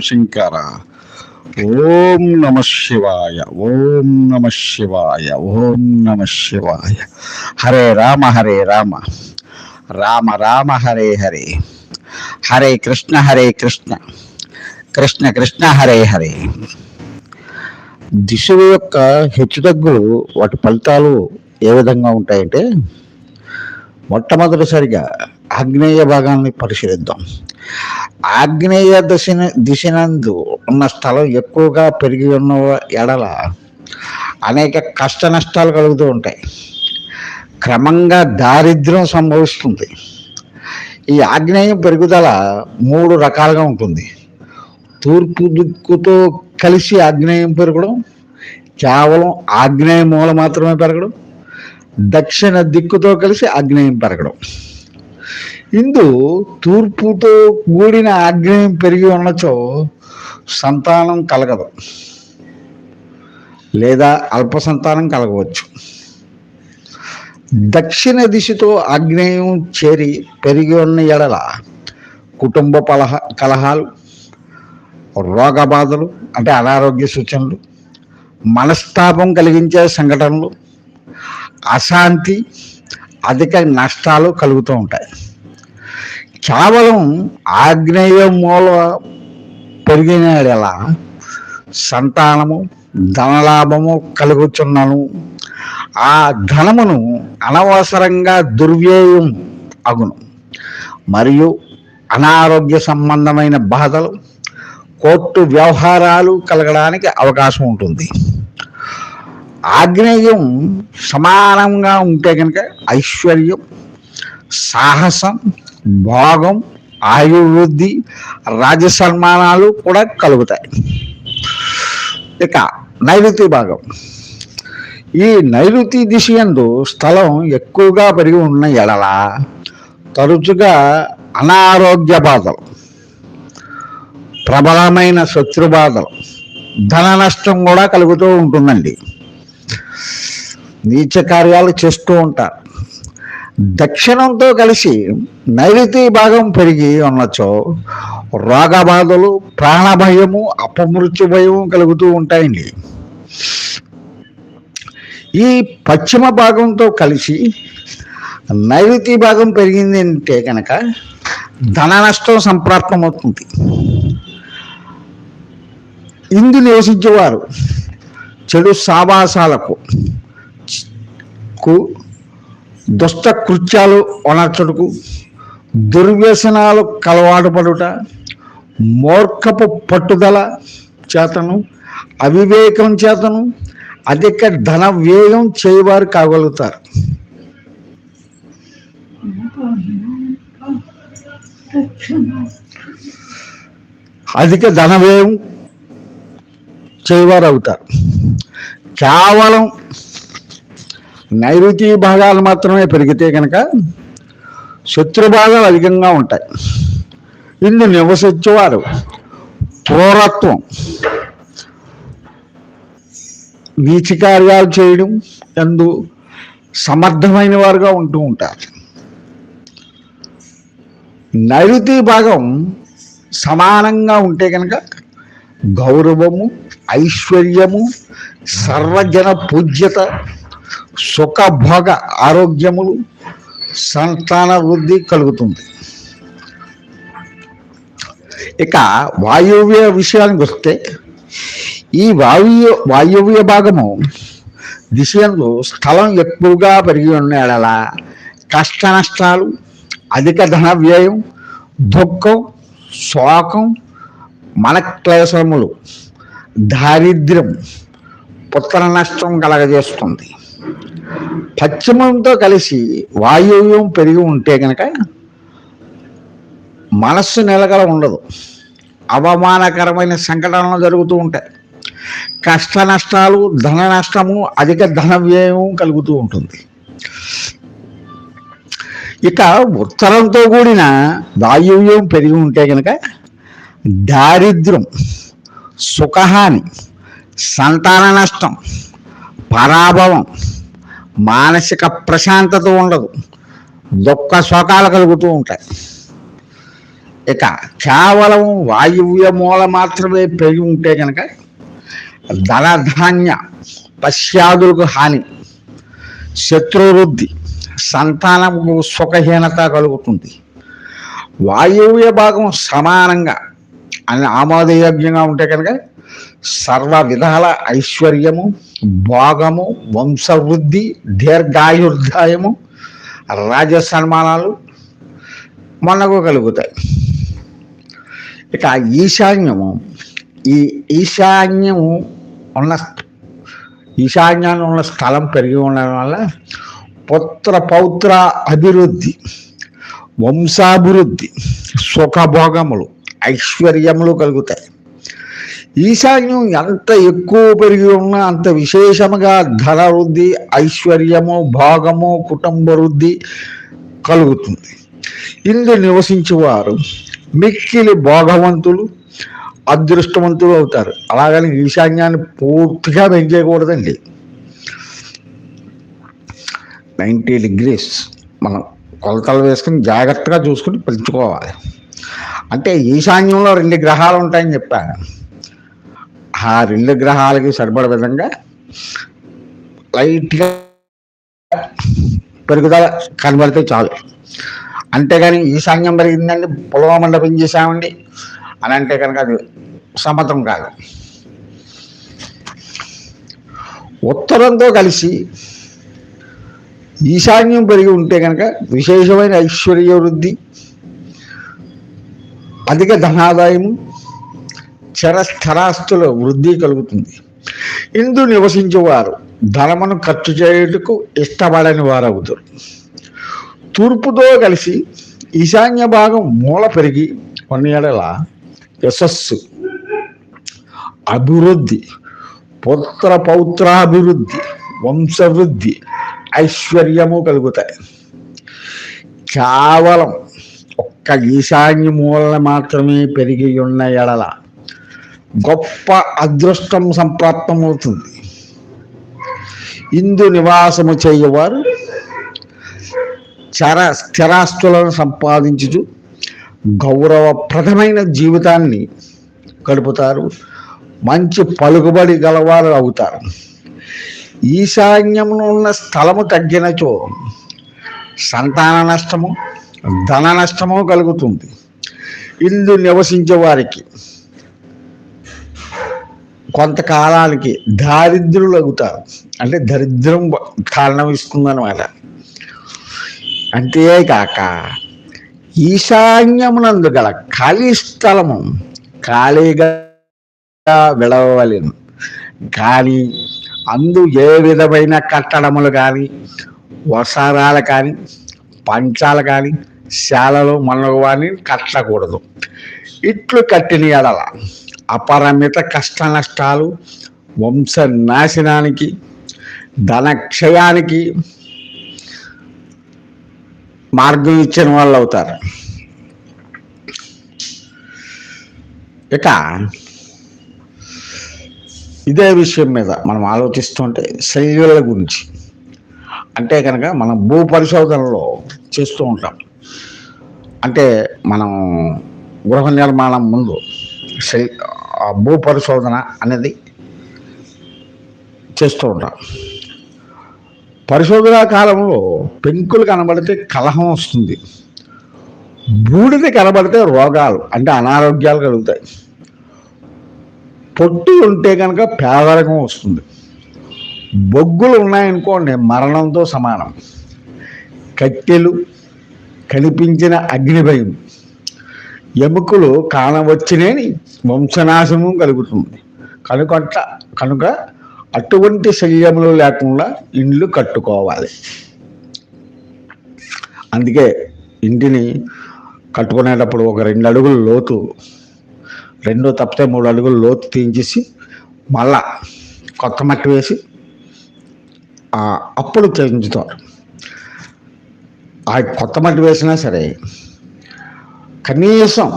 శంకర ఓం నమ శివాయ ఓం నమ శివాయ ఓం నమ శివాయ. హరే రామ హరే రామ. రామ రామ హరే హరే. హరే కృష్ణ హరే కృష్ణ. కృష్ణ కృష్ణ హరే హరే. దిశ యొక్క హెచ్చుతగ్గులు వాటి ఫలితాలు ఏ విధంగా ఉంటాయంటే మొట్టమొదటిసారిగా ఆగ్నేయ భాగాన్ని పరిశీలిద్దాం. ఆగ్నేయ దశ దిశనందు ఉన్న స్థలం ఎక్కువగా పెరిగి ఉన్న ఎడల అనేక కష్ట నష్టాలు కలుగుతూ ఉంటాయి. క్రమంగా దారిద్ర్యం సంభవిస్తుంది. ఈ ఆగ్నేయం పెరుగుదల మూడు రకాలుగా ఉంటుంది. తూర్పు దిక్కుతో కలిసి ఆగ్నేయం పెరగడం కేవలం ఆగ్నేయ మూల మాత్రమే పెరగడం దక్షిణ దిక్కుతో కలిసి ఆగ్నేయం పెరగడం. ఇందు తూర్పుతో కూడిన ఆగ్నేయం పెరిగి ఉన్నచో సంతానం కలగదు. లేదా అల్ప సంతానం కలగవచ్చు. దక్షిణ దిశతో ఆగ్నేయం చేరి పెరిగి ఉన్న ఎడల కుటుంబ పలహ కలహాలు రోగ బాధలు అంటే అనారోగ్య సూచనలు మనస్తాపం కలిగించే సంఘటనలు అశాంతి అధిక నష్టాలు కలుగుతూ ఉంటాయి. కేవలం ఆగ్నేయ మూల పెరిగిన ఎలా సంతానము ధనలాభము కలుగుచున్నను. ఆ ధనమును అనవసరంగా దుర్వ్యయం అగును. మరియు అనారోగ్య సంబంధమైన బాధలు కోర్టు వ్యవహారాలు కలగడానికి అవకాశం ఉంటుంది. ఆగ్నేయం సమానంగా ఉంటే కనుక ఐశ్వర్యం సాహసం భోగం ఆయుర్వృద్ధి రాజ సన్మానాలు కూడా కలుగుతాయి. ఇక నైరుతి భాగం. ఈ నైరుతి దిశ యందు స్థలం ఎక్కువగా పెరిగి ఉన్న ఎడల తరచుగా అనారోగ్య బాధలు ప్రబలమైన శత్రు బాధలు ధన నష్టం కూడా కలుగుతూ ఉంటుందండి. నీచ కార్యాలు చేస్తూ ఉంటారు. దక్షిణంతో కలిసి నైరుతి భాగం పెరిగి ఉన్నచో రోగబాధలు ప్రాణభయము అపమృత్యు భయము కలుగుతూ ఉంటాయండి. ఈ పశ్చిమ భాగంతో కలిసి నైరుతి భాగం పెరిగింది అంటే కనుక ధన నష్టం సంప్రాప్తమవుతుంది. ఇందు నివసించేవారు చెడు సావాసాలకు కు దుష్ట కృత్యాలు అనర్చడుకు దుర్వ్యసనాలు కలవాటు పడుట మూర్ఖపు పట్టుదల చేతను అవివేకం చేతను అధిక ధన వ్యయం చేయవారు కాగలుగుతారు. అధిక ధన వ్యయం చేయవారు అవుతారు కేవలం నైరుతి భాగాలు మాత్రమే పెరిగితే కనుక శత్రు భాగాలు అధికంగా ఉంటాయి. ఇందు నివసించేవారు క్రూరత్వం నీచి కార్యాలు చేయడం ఎందు సమర్థమైన వారుగా ఉంటూ ఉంటారు. నైరుతి భాగం సమానంగా ఉంటే కనుక గౌరవము ఐశ్వర్యము సర్వజన పూజ్యత సుఖభోగ ఆరోగ్యములు సంతాన వృద్ధి కలుగుతుంది. ఇక వాయువ్య విషయానికి వస్తే ఈ వాయువ్య వాయువ్య భాగము దిశలో స్థలం ఎక్కువగా పెరిగి ఉన్న కష్ట నష్టాలు అధిక ధన వ్యయం దుఃఖం శోకం మనక్లేశములు దారిద్ర్యం పుత్ర నష్టం కలగజేస్తుంది. పశ్చిమంతో కలిసి వాయువ్యం పెరిగి ఉంటే కనుక మనస్సు నిలకడ ఉండదు. అవమానకరమైన సంఘటనలు జరుగుతూ ఉంటాయి. కష్ట నష్టాలు ధన నష్టము అధిక ధన వ్యయం కలుగుతూ ఉంటుంది. ఇక ఉత్తరంతో కూడిన వాయువ్యం పెరిగి ఉంటే కనుక దారిద్ర్యం సుఖహాని సంతాన నష్టం పరాభవం మానసిక ప్రశాంతత ఉండదు. దుఃఖ శోకాలు కలుగుతూ ఉంటాయి. ఇక కేవలం వాయువ్య మూల మాత్రమే పెరిగి ఉంటే కనుక ధనధాన్య పశ్చాదులకు హాని శత్రువృద్ధి సంతానము సుఖహీనత కలుగుతుంది. వాయువ్య భాగం సమానంగా అని ఆమోదయోగ్యంగా ఉంటే కనుక సర్వ విధాల ఐశ్వర్యము భోగము వంశవృద్ధి దీర్ఘాయుర్దాయము రాజ సన్మానాలు మనకు కలుగుతాయి ఇక ఈశాన్యము ఈ ఈశాన్యము ఉన్న ఈశాన్యాన్ని ఉన్న స్థలం పెరిగి ఉండడం వల్ల పుత్ర పౌత్ర అభివృద్ధి వంశాభివృద్ధి సుఖభోగములు ఐశ్వర్యములు కలుగుతాయి. ఈశాన్యం ఎంత ఎక్కువ పెరిగి ఉన్నా అంత విశేషముగా ధన వృద్ధి ఐశ్వర్యము భాగము కుటుంబ వృద్ధి కలుగుతుంది. ఇందు నివసించేవారు మిక్కిలి భోగవంతులు అదృష్టవంతులు అవుతారు. అలాగని ఈశాన్యాన్ని పూర్తిగా పెంచేయకూడదండి నైంటీ డిగ్రీస్ మనం కొలతలు వేసుకుని జాగ్రత్తగా చూసుకుని పెంచుకోవాలి. అంటే ఈశాన్యంలో రెండు గ్రహాలు ఉంటాయని చెప్పాను. ఆ రెండు గ్రహాలకి సరిపడే విధంగా లైట్గా పెరుగుదల కనబడితే చాలు. అంతేగాని ఈశాన్యం పెరిగిందండి పులవమండ మండపం చేశామండి. అని అంటే కనుక అది సమతం కాదు. ఉత్తరంతో కలిసి ఈశాన్యం పెరిగి ఉంటే కనుక విశేషమైన ఐశ్వర్య వృద్ధి అధిక ధనాదాయము చరస్థరాస్తుల వృద్ధి కలుగుతుంది. ఇందు నివసించేవారు ధనమును ఖర్చు చేయుటకు ఇష్టపడని వారు అవుతారు తూర్పుతో కలిసి ఈశాన్య భాగం మూల పెరిగి కొన్ని ఏడల యశస్సు అభివృద్ధి పుత్ర పౌత్రాభివృద్ధి వంశవృద్ధి ఐశ్వర్యము కలుగుతాయి. కేవలం ఒక్క ఈశాన్య మూలన మాత్రమే పెరిగి ఉన్న ఎడల గొప్ప అదృష్టం సంప్రాప్తమవుతుంది. ఇందు నివాసము చేయవారు చర స్థిరాస్తులను సంపాదించుచు గౌరవప్రదమైన జీవితాన్ని గడుపుతారు. మంచి పలుకుబడి గలవారు అవుతారు. ఈశాన్యంలో ఉన్న స్థలము తగ్గినచో సంతాన నష్టము ధన నష్టము కలుగుతుంది. ఇల్లు నివసించే వారికి కొంతకాలానికి దారిద్రులు అవుతారు అంటే దరిద్రం కారణం ఇస్తుందన్నమాట. అంతేకాక ఈశాన్యమునందు గల ఖాళీ స్థలము ఖాళీగా విడవలేను కానీ అందు ఏ విధమైన కట్టడములు కానీ వసారాలు కానీ పంచాలు కానీ శాలలు మనవాని కట్టకూడదు. ఇట్లు కట్టిన ఎడల అపరిమిత కష్ట నష్టాలు వంశ నాశనానికి ధనక్షయానికి మార్గం ఇచ్చిన వాళ్ళు అవుతారు. ఇక ఇదే విషయం మీద మనం ఆలోచిస్తుంటే శల్యుల గురించి. అంటే కనుక మనం భూ పరిశోధనలో చేస్తూ ఉంటాం. అంటే మనం గృహ నిర్మాణం ముందు శల్ భూ పరిశోధన అనేది చేస్తూ ఉంటాం. పరిశోధన కాలంలో పెంకులు కనబడితే కలహం వస్తుంది. బూడిద కనబడితే రోగాలు అంటే అనారోగ్యాలు కలుగుతాయి. పొట్టు ఉంటే కనుక పేదరికం వస్తుంది. బొగ్గులు ఉన్నాయనుకోండి మరణంతో సమానం. కట్టెలు కనిపించిన అగ్నిభయం. ఎముకలు కానవచ్చినేని వంశనాశము కలుగుతుంది. కనుక కనుక అటువంటి శల్యములు లేకుండా ఇండ్లు కట్టుకోవాలి. అందుకే ఇంటిని కట్టుకునేటప్పుడు ఒక రెండు అడుగులు లోతు రెండో తప్పితే మూడు అడుగులు లోతు తీయించేసి మళ్ళా కొత్త మట్టి వేసి అప్పుడు చేయించుతారు. ఆ కొత్త మట్టి వేసినా సరే కనీసం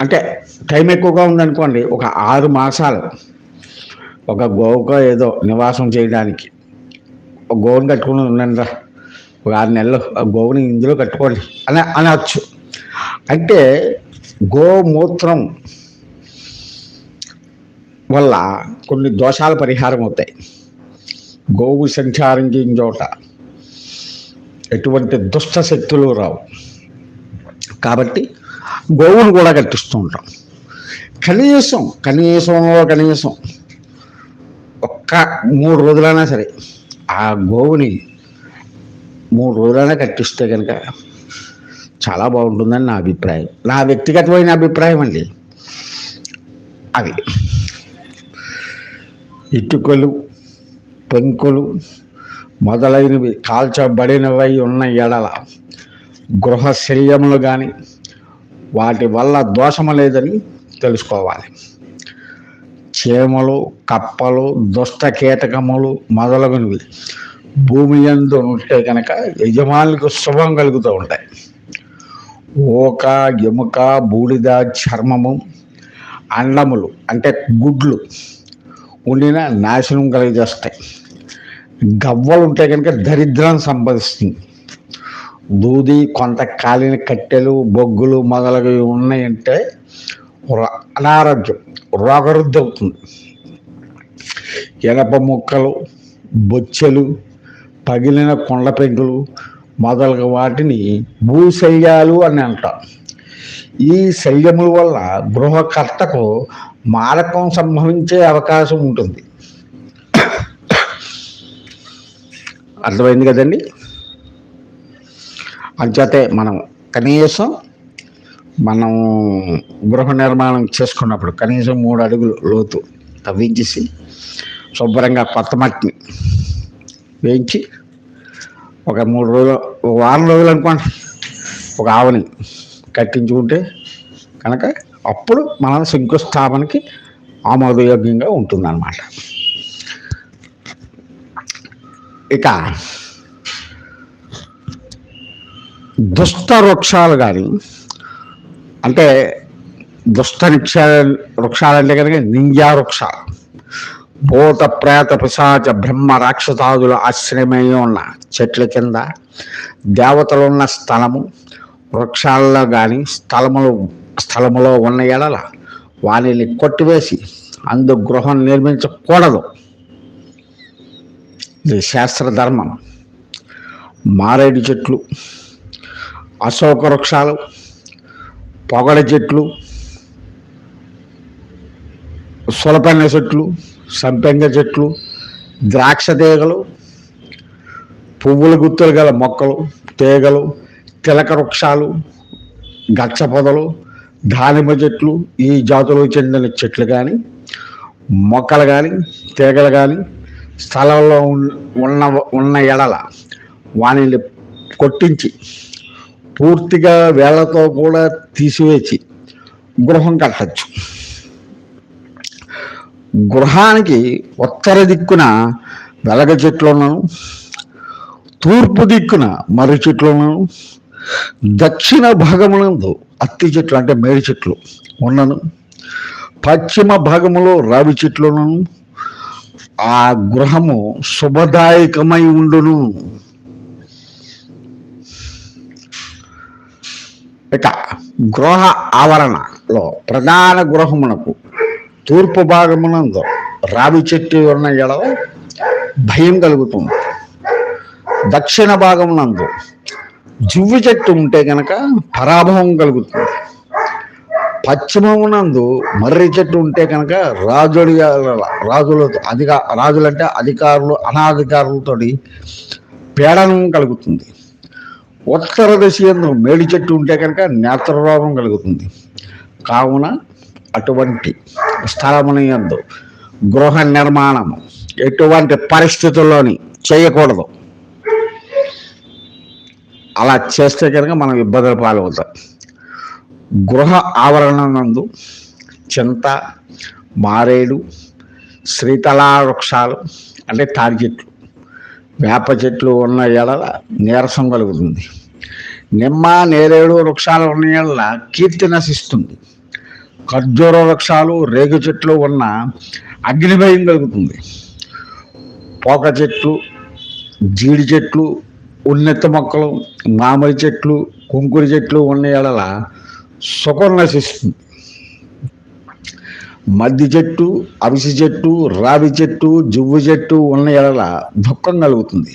అంటే టైం ఎక్కువగా ఉందనుకోండి ఒక ఆరు మాసాలు ఒక గోవుకో ఏదో నివాసం చేయడానికి. ఒక గోవుని కట్టుకుని ఉండండి రా. ఒక ఆరు నెలలు ఆ గోవుని ఇందులో కట్టుకోండి అని అనవచ్చు అంటే గోమూత్రం వల్ల కొన్ని దోషాలు పరిహారం అవుతాయి. గోవు సంచారించిన చోట ఎటువంటి దుష్ట శక్తులు రావు. కాబట్టి గోవును కూడా కట్టిస్తూ ఉంటాం. కనీసం కనీసంలో కనీసం ఒక్క మూడు రోజులైనా సరే ఆ గోవుని మూడు రోజులైనా కట్టిస్తే కనుక చాలా బాగుంటుందని నా అభిప్రాయం. నా వ్యక్తిగతమైన అభిప్రాయం అండి. అవి ఇటుకలు పెంకులు మొదలైనవి కాల్చబడినవై ఉన్న ఎడల గృహ శల్యములు కానీ వాటి వల్ల దోషము లేదని తెలుసుకోవాలి. చీమలు కప్పలు దుష్ట కీటకములు మొదలగునవి. భూమి ఎందు ఉంటే కనుక యజమానులకు శుభం కలుగుతూ ఉంటాయి. ఓక ఎముక బూడిద చర్మము అండములు అంటే గుడ్లు ఉండిన నాశనం కలిగజేస్తాయి. గవ్వలు ఉంటే కనుక దరిద్రం సంపాదిస్తుంది దూది కొంత కాలిన కట్టెలు బొగ్గులు మొదలగువి ఉన్నాయంటే అనారోగ్యం రోగరుద్ధి అవుతుంది. ఎనప ముక్కలు బొచ్చెలు పగిలిన కొండ పెంకులు మొదలగు వాటిని భూశల్యాలు అని అంటాం. ఈ శల్యముల వల్ల గృహకర్తకు మారకం సంభవించే అవకాశం ఉంటుంది. అర్థమైంది కదండి? అంచేతే మనం కనీసం మనం గృహ నిర్మాణం చేసుకున్నప్పుడు కనీసం మూడు అడుగులు లోతు తవ్వించేసి శుభ్రంగా కొత్త మట్టిని వేయించి ఒక మూడు రోజులు ఒక వారం రోజులు అనుకోండి ఒక ఆవుని కట్టించుకుంటే కనుక అప్పుడు మన శంకుస్థాపనకి ఆమోదయోగ్యంగా ఉంటుందన్నమాట. ఇక దుష్ట వృక్షాలు కానీ అంటే దుష్ట నిక్ష వృక్షాలంటే కనుక నింజా వృక్షాలు భూత ప్రేత పిశాచ బ్రహ్మ రాక్షసాదుల ఆశ్రయమై ఉన్న చెట్ల కింద దేవతలు ఉన్న స్థలము వృక్షాల్లో కానీ స్థలములు స్థలములో ఉన్న ఎడల వారిని కొట్టివేసి అందు గృహం నిర్మించకూడదు. ఇది శాస్త్ర ధర్మం మారేడు చెట్లు అశోక వృక్షాలు పొగడ చెట్లు సులపెన్న చెట్లు సంపెంగ చెట్లు ద్రాక్ష తీగలు పువ్వుల గుత్తులు గల మొక్కలు తీగలు తిలక వృక్షాలు గచ్చ పొదలు దానిమ్మ చెట్లు ఈ జాతులకు చెందిన చెట్లు కానీ మొక్కలు కానీ తీగలు కానీ స్థలంలో ఉన్న ఉన్న ఎడల వానిని కొట్టించి పూర్తిగా వేళ్ళతో కూడా తీసివేసి గృహం కట్టచ్చు. గృహానికి ఉత్తర దిక్కున వెలగ చెట్లను తూర్పు దిక్కున మర్రి చెట్లను దక్షిణ భాగమునందు అత్తి చెట్లు అంటే మేడి చెట్లు ఉన్నను పశ్చిమ భాగములో రావి చెట్లను ఆ గృహము శుభదాయకమై ఉండును. ఇక గృహ ఆవరణలో ప్రధాన గృహమునకు తూర్పు భాగమునందు రావి చెట్టు ఉన్న ఎడలో భయం కలుగుతుంది. దక్షిణ భాగమునందు జువ్వి చెట్టు ఉంటే గనక పరాభవం కలుగుతుంది. పశ్చిమమునందు మర్రి చెట్టు ఉంటే కనుక రాజుడి రాజులతో అధిక రాజులంటే అధికారులు అనాధికారులతోటి పీడనం కలుగుతుంది. ఉత్తర దిశ యందు మేడి చెట్టు ఉంటే కనుక నేత్రరోగం కలుగుతుంది. కావున అటువంటి స్థలమున ఎందు గృహ నిర్మాణం ఎటువంటి పరిస్థితుల్లోని చేయకూడదు. అలా చేస్తే కనుక మనం ఇబ్బందులు పాలవుతాం. గృహ ఆవరణ నందు చింత మారేడు శ్రీతలా వృక్షాలు అంటే తాడి చెట్లు. వేప చెట్లు ఉన్న ఎడల నీరసం కలుగుతుంది. నిమ్మ నేరేడు వృక్షాలు ఉన్న ఎడల కీర్తి నశిస్తుంది. ఖర్జూర వృక్షాలు రేగు చెట్లు ఉన్న అగ్నిభయం కలుగుతుంది. పోక చెట్లు జీడి చెట్లు ఉన్నెత్త మొక్కలు మామిడి చెట్లు కుంకురి చెట్లు ఉన్న ఎడల సుఖం నశిస్తుంది. మద్ది చెట్టు అవిసి చెట్టు రావి చెట్టు జువ్వు చెట్టు ఉన్న ఎడల దుఃఖం కలుగుతుంది.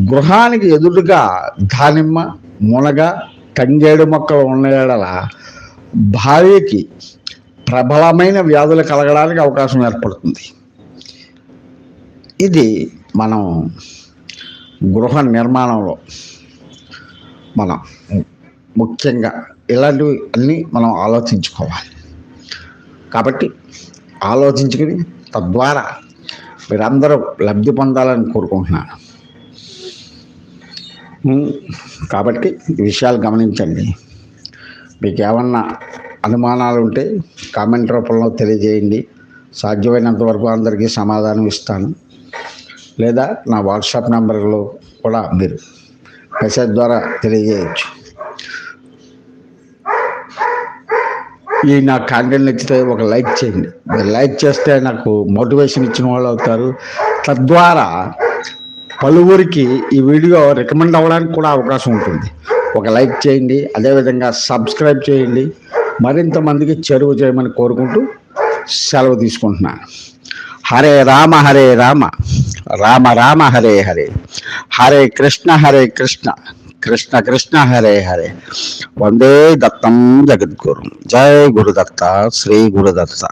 గృహానికి ఎదురుగా దానిమ్మ మునగ తంగేడు మొక్కలు ఉన్న ఎడల భార్యకి ప్రబలమైన వ్యాధులు కలగడానికి అవకాశం ఏర్పడుతుంది. ఇది మనం గృహ నిర్మాణంలో మనం ముఖ్యంగా ఇలాంటివి అన్నీ మనం ఆలోచించుకోవాలి. కాబట్టి ఆలోచించుకుని తద్వారా మీరందరూ లబ్ధి పొందాలని కోరుకుంటున్నాను. కాబట్టి ఈ విషయాలు గమనించండి. మీకు ఏమన్నా అనుమానాలు ఉంటే కామెంట్ రూపంలో తెలియజేయండి. సాధ్యమైనంత వరకు అందరికీ సమాధానం ఇస్తాను. లేదా నా వాట్సాప్ నెంబర్లో కూడా మీరు మెసేజ్ ద్వారా తెలియజేయచ్చు. ఈ నా కాంటెంట్ నచ్చితే ఒక లైక్ చేయండి. మీరు లైక్ చేస్తే నాకు మోటివేషన్ ఇచ్చిన వాళ్ళు అవుతారు. తద్వారా పలువురికి ఈ వీడియో రికమెండ్ అవ్వడానికి కూడా అవకాశం ఉంటుంది. ఒక లైక్ చేయండి. అదేవిధంగా సబ్స్క్రైబ్ చేయండి. మరింత మందికి చెరువు చేయమని కోరుకుంటూ సెలవు తీసుకుంటున్నాను హరే రామ హరే రామ. రామ రామ హరే హరే. హరే కృష్ణ హరే కృష్ణ. కృష్ణ కృష్ణ హరే హరే. వందే దత్తం జగద్గురు. జయ గురుదత్త శ్రీ గురుదత్త.